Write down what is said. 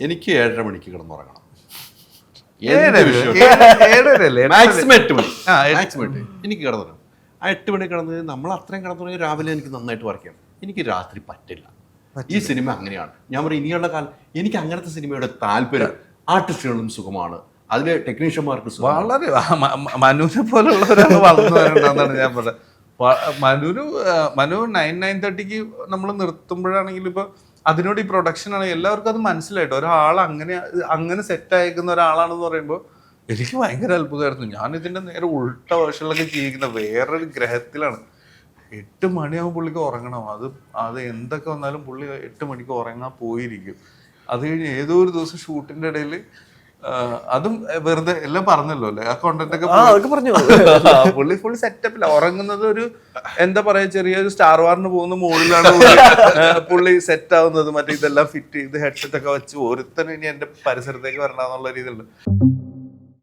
എനിക്ക് ഏഴര മണിക്ക് കിടന്നുറങ്ങണം? മാക്സിമം എട്ട് മണി മാക്സിമം എട്ട് എനിക്ക് കിടന്നു ആ എട്ട് മണി കിടന്ന് നമ്മൾ അത്രയും കിടന്നുറങ്ങി രാവിലെ എനിക്ക് നന്നായിട്ട് വർക്ക് ചെയ്യണം എനിക്ക് രാത്രി പറ്റില്ല. ഈ സിനിമ അങ്ങനെയാണ്. ഞാൻ പറയും ഇനിയുള്ള കാലം എനിക്ക് അങ്ങനത്തെ സിനിമയുടെ താല്പര്യം ആർട്ടിസ്റ്റുകളും സുഖമാണ്. അതിലെ ടെക്നീഷ്യന്മാർക്ക് വളരെ മനുവിനെ പോലുള്ള ഒരാൾ വളർന്നു വരണ്ടെന്നാണ് ഞാൻ പറഞ്ഞത്. മനുവിന് മനു നയൻ നയൻ തേർട്ടിക്ക് നമ്മൾ നിർത്തുമ്പോഴാണെങ്കിൽ ഇപ്പൊ അതിനോട് ഈ പ്രൊഡക്ഷൻ ആണ് എല്ലാവർക്കും അത് മനസ്സിലായിട്ട്? ഒരാൾ അങ്ങനെ അങ്ങനെ സെറ്റ് അയക്കുന്ന ഒരാളാണെന്ന് പറയുമ്പോൾ എനിക്ക് ഭയങ്കര അത്ഭുതമായിരുന്നു. ഞാൻ ഇതിന്റെ നേരെ ഉൾട്ട വേർഷനിലൊക്കെ ജീവിക്കുന്ന വേറൊരു ഗ്രഹത്തിലാണ്. എട്ട് മണിയാകുമ്പോൾ പുള്ളിക്ക് ഉറങ്ങണം. അത് അത് എന്തൊക്കെ വന്നാലും പുള്ളി എട്ട് മണിക്ക് ഉറങ്ങാൻ പോയിരിക്കും. അത് കഴിഞ്ഞ് ഏതോ ഒരു ദിവസം ഷൂട്ടിന്റെ ഇടയിൽ അതും വെറുതെ എല്ലാം പറഞ്ഞല്ലോ അല്ലേ? ആ കോണ്ടന്റ് ഒക്കെ പറഞ്ഞു. പുള്ളി ഫുൾ സെറ്റപ്പില്ല ഉറങ്ങുന്നത് ഒരു എന്താ പറയാ ചെറിയൊരു സ്റ്റാർ വാറിന് പോകുന്ന മുകളിലാണ് പുള്ളി, പുള്ളി സെറ്റ് ആവുന്നത് മറ്റേ ഇതെല്ലാം ഫിറ്റ് ചെയ്ത് ഹെഡ്സെറ്റ് ഒക്കെ വെച്ച് ഒരുത്തനും ഇനി എന്റെ പരിസരത്തേക്ക് വരണമെന്നുള്ള രീതിയിലുണ്ട്.